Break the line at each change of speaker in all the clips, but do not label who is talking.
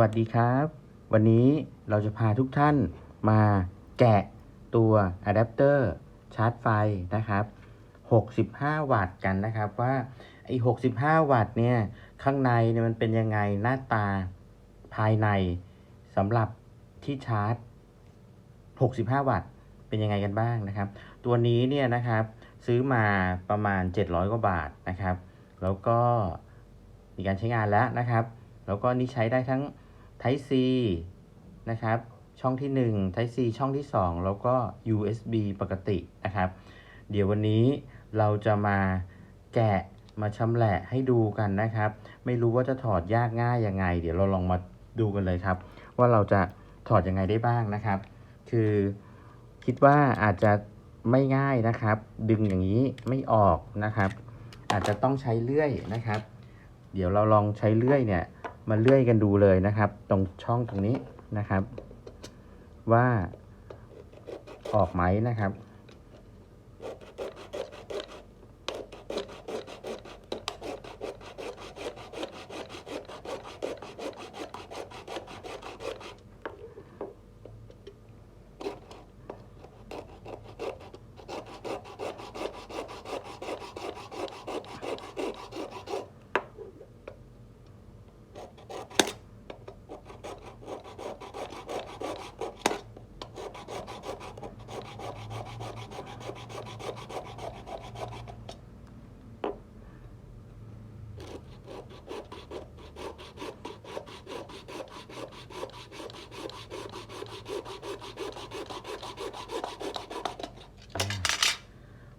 วัสดีครับ วันนี้เราจะพาทุกท่านมาแกะตัวอะแดปเตอร์ชาร์จไฟนะครับ 65 วัตต์กันนะครับว่าไอ้65 วัตต์เนี่ยข้างในเนี่ยมันเป็นยังไงหน้าตาภายในสำหรับที่ชาร์จ 65 วัตต์เป็นยังไงกันบ้างนะครับ ตัวนี้เนี่ยนะครับซื้อมาประมาณ 700 กว่าบาทนะครับ แล้วก็มีการใช้งานแล้วนะครับ แล้วก็นี่ใช้ได้ทั้ง Type C นะครับ ช่องที่ 1 Type C ช่องที่ 2 แล้วก็ USB ปกตินะครับ เดี๋ยววันนี้เราจะมาแกะมาชำแหละให้ดูกันนะครับ ไม่รู้ว่าจะถอดยากง่ายยังไง เดี๋ยวเราลองมาดูกันเลยครับ ว่าเราจะถอดยังไงได้บ้างนะครับ คือคิดว่าอาจจะไม่ง่ายนะครับ ดึงอย่างนี้ไม่ออกนะครับ อาจจะต้องใช้เลื่อยนะครับ เดี๋ยวเราลองใช้เลื่อยเนี่ยมาเลื่อยกันดูเลยนะครับ ตรงช่องตรงนี้นะครับ ว่าออกไหมนะครับ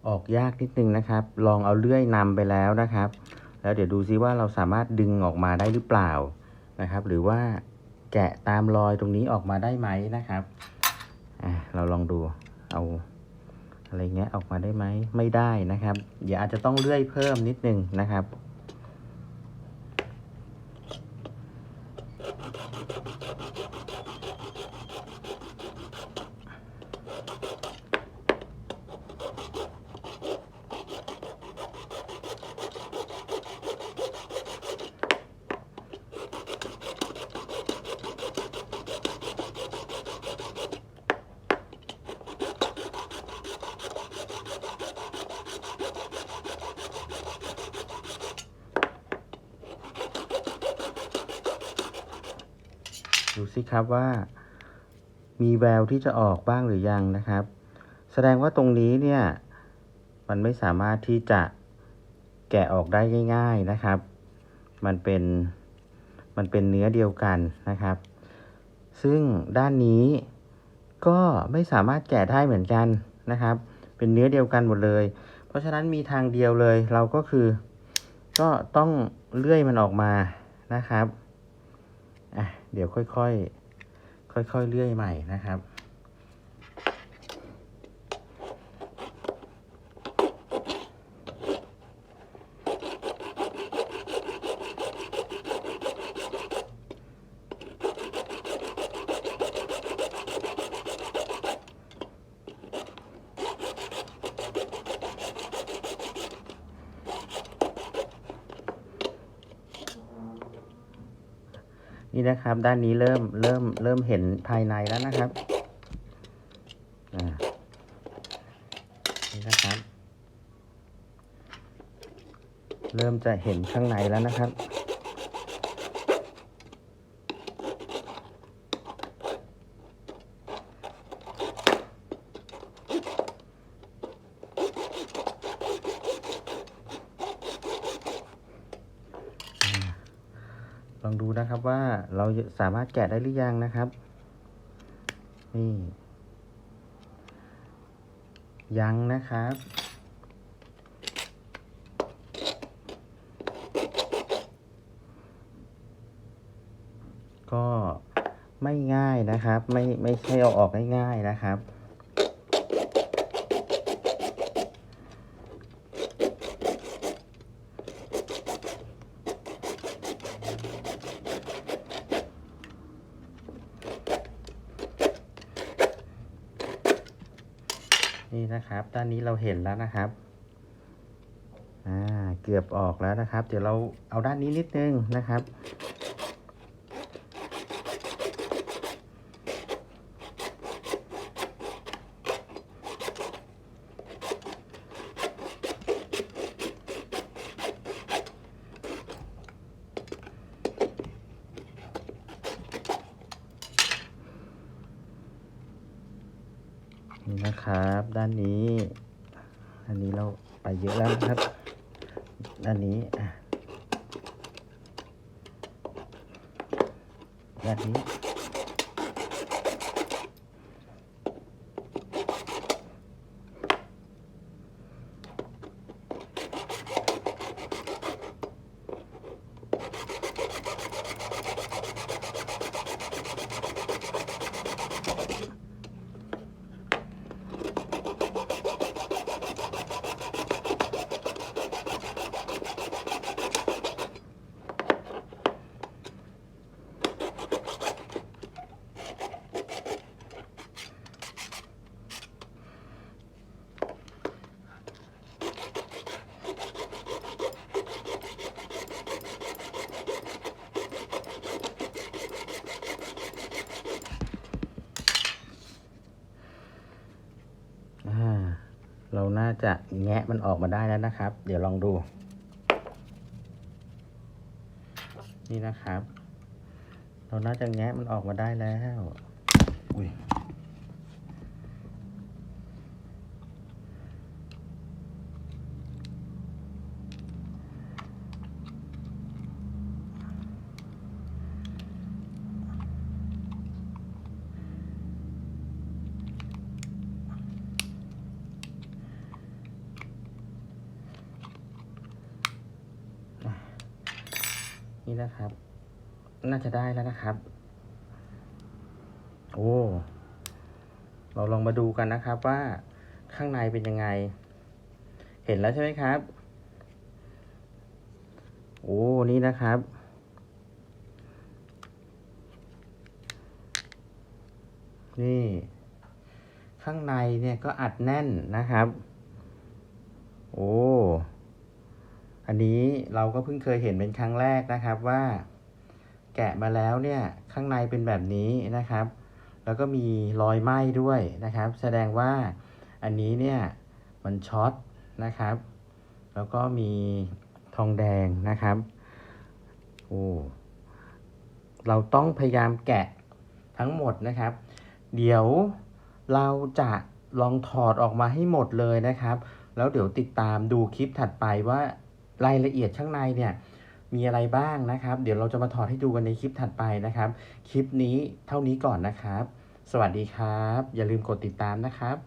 ออกยากนิดนึงนะครับ ลองเอาเลื่อยนำไปแล้วนะครับ แล้วเดี๋ยวดูซิว่าเราสามารถดึงออกมาได้หรือเปล่านะครับ หรือว่าแกะตามรอยตรงนี้ออกมาได้ไหมนะครับอะเราลองดูเอาอะไรเงี้ยออกมาได้ไหมไม่ได้นะครับ เดี๋ยวอาจจะต้องเลื่อยเพิ่มนิดนึงนะครับ สิครับว่า มีแววที่จะออกบ้างหรือยังนะครับ แสดงว่าตรงนี้เนี่ย มันไม่สามารถที่จะแกะออกได้ง่าย ๆนะครับ มันเป็นมันเป็นเนื้อเดียวกันนะครับ ซึ่งด้านนี้ก็ไม่สามารถแกะได้เหมือนกันนะครับ เป็นเนื้อเดียวกันหมดเลย เพราะฉะนั้นมีทางเดียวเลยเราก็คือ ก็ต้องเลื่อยมันออกมานะครับ เดี๋ยวค่อยๆ ค่อยๆ เลื่อยใหม่นะครับ นี่นะครับ ด้านนี้เริ่มเริ่มเริ่มเห็นภายในแล้วนะครับนี่นะครับ เริ่มจะเห็นข้างในแล้วนะครับ องดูนะครับว่าเราสามารถแกะได้หรือยังนะครับ นี่ ยังนะครับ ก็ไม่ง่ายนะครับ ไม่ไม่ใช่เอาออกง่ายๆนะครับ นี่นะครับ ด้านนี้เราเห็นแล้วนะครับอ่าเกือบออกแล้วนะครับ เดี๋ยวเราเอาด้านนี้นิดนึงนะครับ นี่นะครับ ด้านนี้ อันนี้เราไปเยอะแล้วครับ ด้านนี้อะด้านนี้ อ่า เราน่าจะแงะมันออกมาได้แล้วนะครับ เดี๋ยวลองดู นี่นะครับ เราน่าจะแงะมันออกมาได้แล้ว อุ้ย นี่นะครับ น่าจะได้แล้วนะครับ โอ้ เราลองมาดูกันนะครับว่าข้างในเป็นยังไง เห็นแล้วใช่ไหมครับ โอ้ นี่นะครับ นี่ ข้างในเนี่ยก็อัดแน่นนะครับ โอ้ อันนี้เราก็เพิ่งเคยเห็นเป็นครั้งแรกนะครับว่า แกะมาแล้วเนี่ยข้างในเป็นแบบนี้นะครับ แล้วก็มีรอยไหม้ด้วยนะครับ แสดงว่าอันนี้เนี่ยมันช็อตนะครับ แล้วก็มีทองแดงนะครับโอ้เราต้องพยายามแกะทั้งหมดนะครับ เดี๋ยวเราจะลองถอดออกมาให้หมดเลยนะครับ แล้วเดี๋ยวติดตามดูคลิปถัดไปว่า รายละเอียดข้างในเนี่ยมีอะไรบ้างนะครับ เดี๋ยวเราจะมาถอดให้ดูกันในคลิปถัดไปนะครับ คลิปนี้เท่านี้ก่อนนะครับ สวัสดีครับ อย่าลืมกดติดตามนะครับ